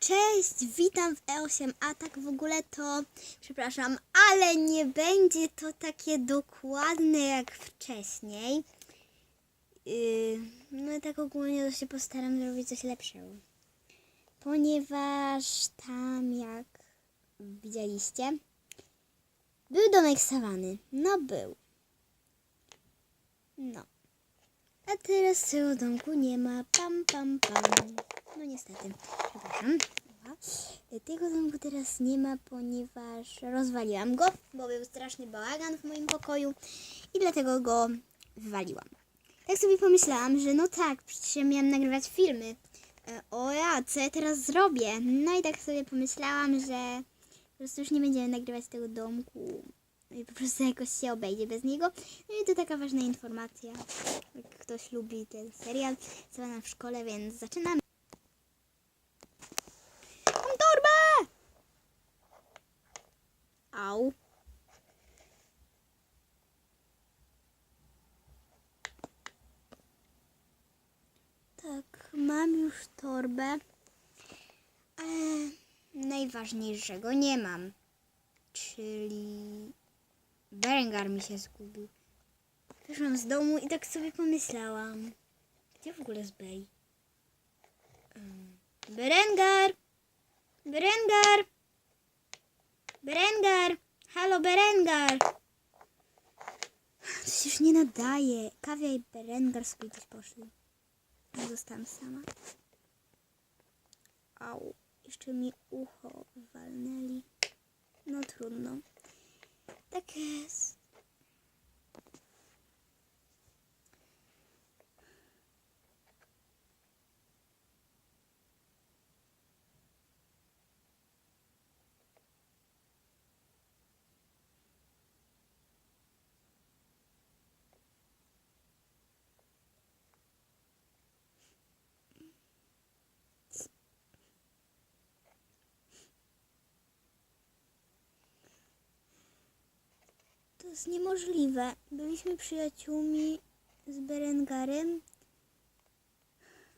Cześć, witam w E8, a tak w ogóle to, przepraszam, ale nie będzie to takie dokładne jak wcześniej. Yy, no tak ogólnie to się postaram zrobić coś lepszego. Ponieważ tam, jak widzieliście, był domek Sawany. No był. No. A teraz tego domku nie ma. Pam, pam, pam. No niestety. Przepraszam. Dobra. Tego domku teraz nie ma, ponieważ rozwaliłam go, bo był straszny bałagan w moim pokoju i dlatego go wywaliłam. Tak sobie pomyślałam, że no tak, przecież ja miałam nagrywać filmy. E, O ja, co ja teraz zrobię? No i tak sobie pomyślałam, że po prostu już nie będziemy nagrywać tego domku. I po prostu jakoś się obejdzie bez niego. No i to taka ważna informacja. Jak ktoś lubi ten serial, co w szkole, więc zaczynamy. Mam torbę! Au. Tak, mam już torbę. Ale najważniejszego nie mam. Czyli Berengar mi się zgubił. Wyszłam z domu i tak sobie pomyślałam. Gdzie w ogóle jest? Um, Berengar! Berengar! Berengar! Halo, Berengar! Się już nie nadaje. Kawia i Berengar sobie gdzieś poszli. Zostałam sama. Au, jeszcze mi ucho walnęli. No trudno. Tak jest. Jest niemożliwe. Byliśmy przyjaciółmi z Berengarem,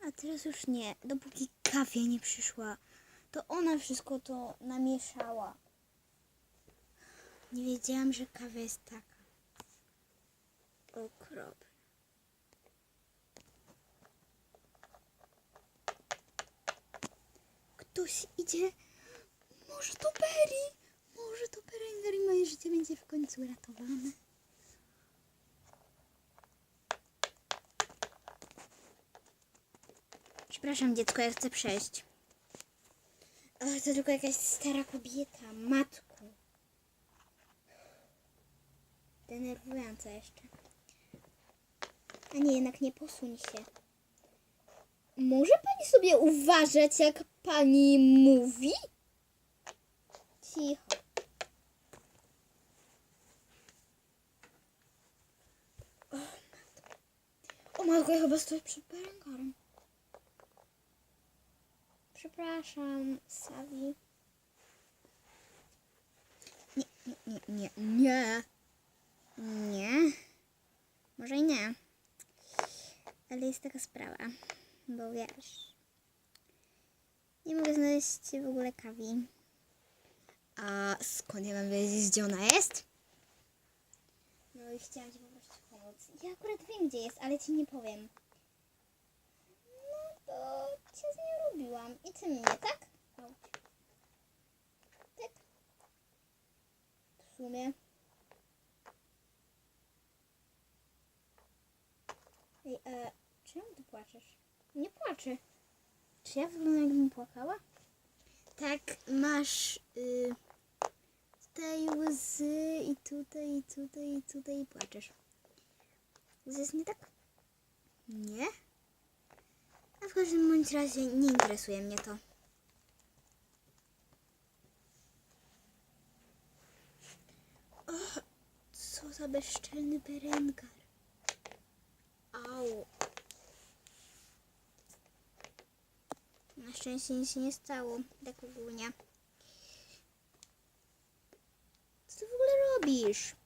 a teraz już nie. Dopóki kawia nie przyszła, to ona wszystko to namieszała. Nie wiedziałam, że kawa jest taka okropna. Ktoś idzie. Może to Berry? Może to Berengar i moje życie będzie w końcu ratowane. Przepraszam, dziecko, ja chcę przejść. Ale to tylko jakaś stara kobieta, matku. Denerwująca jeszcze. A nie, jednak nie posuń się. Może pani sobie uważać, jak pani mówi? Cicho. O, matko. O matko, ja chyba stoję przed Berengarem. Przepraszam, Savi. Nie, nie, nie, nie. Nie. Może i nie. Ale jest taka sprawa, bo wiesz, nie mogę znaleźć w ogóle kawi. A skąd ja mam wiedzieć, gdzie ona jest? No i chciałam ci. Ja akurat wiem, gdzie jest, ale ci nie powiem. No to cię z nią lubiłam. I ty mnie, tak? Tak. W sumie. Ej, e, czemu ty płaczesz? Nie płaczę. Czy ja wyglądam jakbym płakała? Tak, masz y, tutaj łzy i tutaj, i tutaj, i tutaj i płaczesz. To jest nie tak? Nie? A w każdym bądź razie nie interesuje mnie to. O, co za bezczelny Berengar. Au. Na szczęście nic się nie stało, tak ogólnie. Co ty w ogóle robisz?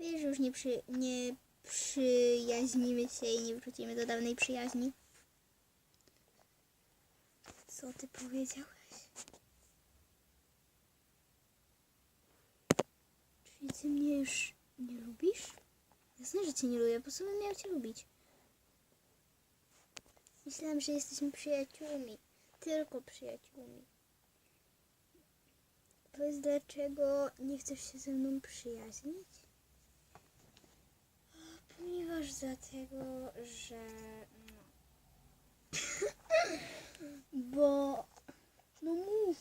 Wiesz, już nie, przy, nie przyjaźnimy się i nie wrócimy do dawnej przyjaźni. Co ty powiedziałeś? Czyli ty mnie już nie lubisz? Jasne, że cię nie lubię, po co bym miał cię lubić? Myślałam, że jesteśmy przyjaciółmi. Tylko przyjaciółmi. Powiedz, dlaczego nie chcesz się ze mną przyjaźnić? Ponieważ dlatego, że... No. Bo... No mów.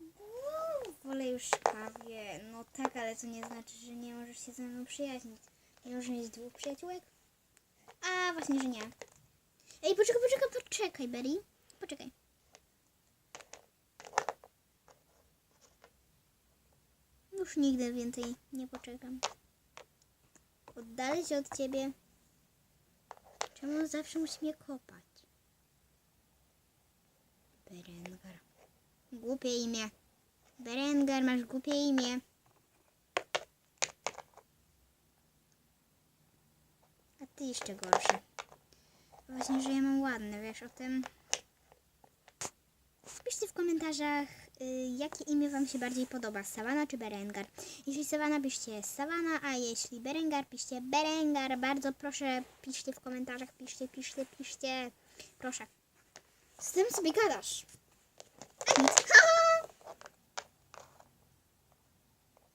Bo wolę już kawie. No tak, ale to nie znaczy, że nie możesz się ze mną przyjaźnić. Nie możesz mieć dwóch przyjaciółek? A, właśnie, że nie. Ej, poczekaj, poczekaj, poczekaj, Berry. Poczekaj. Już nigdy więcej nie poczekam. Oddalę się od ciebie. Czemu zawsze musisz mnie kopać? Berengar. Głupie imię. Berengar, masz głupie imię. A ty jeszcze gorsze. Właśnie, że ja mam ładne, wiesz o tym? Piszcie w komentarzach, jakie imię Wam się bardziej podoba, Savana czy Berengar. Jeśli Savana, piszcie Savana, a jeśli Berengar, piszcie Berengar. Bardzo proszę, piszcie w komentarzach, piszcie, piszcie, piszcie. Proszę. Z tym sobie gadasz. A nic. Ha!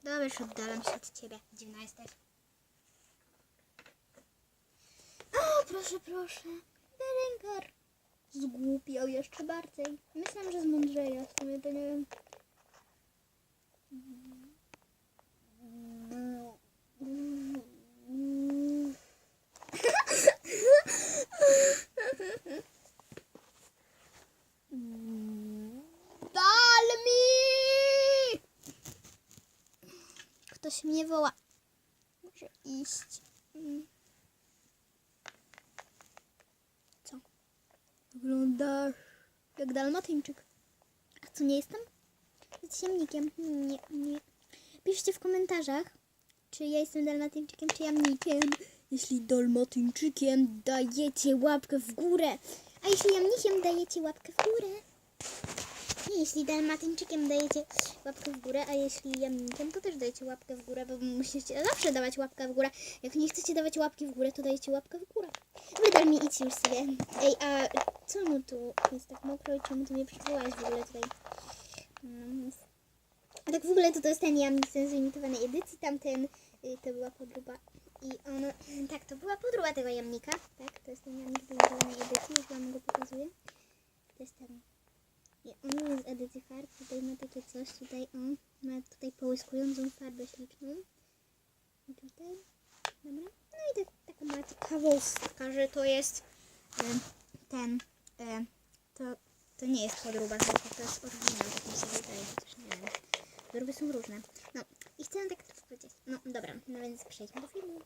Dobra, już oddalam się od Ciebie. Dziwna jesteś. O, proszę, proszę. Berengar zgłupiał jeszcze bardziej. Myślałam, że zmądrzeje, w sumie to nie wiem. Dal mi! Ktoś mnie woła. Muszę iść. Mm. Co? Wyglądasz jak dalmatyńczyk. A co, nie jestem? Z jamnikiem. Nie, nie. Piszcie w komentarzach, czy ja jestem dalmatyńczykiem, czy jamnikiem. Jeśli dalmatyńczykiem, dajecie łapkę w górę. A jeśli jamnikiem, dajecie łapkę w górę. Jeśli dalmatyńczykiem dajecie łapkę w górę, a jeśli jamnikiem, to też dajecie łapkę w górę, bo musicie zawsze dawać łapkę w górę. Jak nie chcecie dawać łapki w górę, to dajecie łapkę w górę. Wydal mi idź już sobie. Ej, a czemu tu jest tak mokro i czemu ty mnie przywołałaś w ogóle tutaj? No, a tak w ogóle to to jest ten jamnik z limitowanej edycji, tamten y, to była podróba i ono, tak, to była podróba tego jamnika, tak, to jest ten jamnik z limitowanej edycji, już wam go pokazuję. To jest ten, i on jest edycji farb, tutaj ma takie coś, tutaj on ma tutaj połyskującą farbę śliczną. I tutaj, dobra, no i tak, taka mała ciekawostka, że to jest y, ten, to, to nie jest podróba, to jest oryginał, tak mi się wydaje, chociaż nie wiem. Podróby są różne. No i chcę tak powiedzieć. No dobra, no więc przejdźmy do filmu.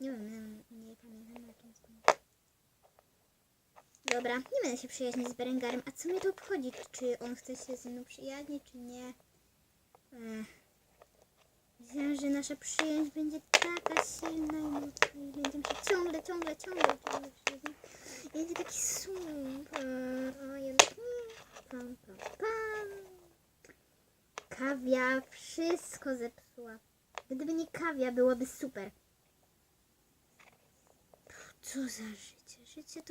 Nie wiem, nie, nie pamiętam na jakim skończył. Dobra, nie będę się przyjaźnić z Berengarem. A co mnie to obchodzi? Czy on chce się ze mną przyjaźnić, czy nie? Ech. Że nasza przyjaźń będzie taka silna i będziemy się ciągle, ciągle, ciągle, ciągle przyjaźnić. Będzie taki super. A jednak. Pam, pam, pam. Kawia wszystko zepsuła. Gdyby nie kawia, byłoby super. Co za życie? Życie to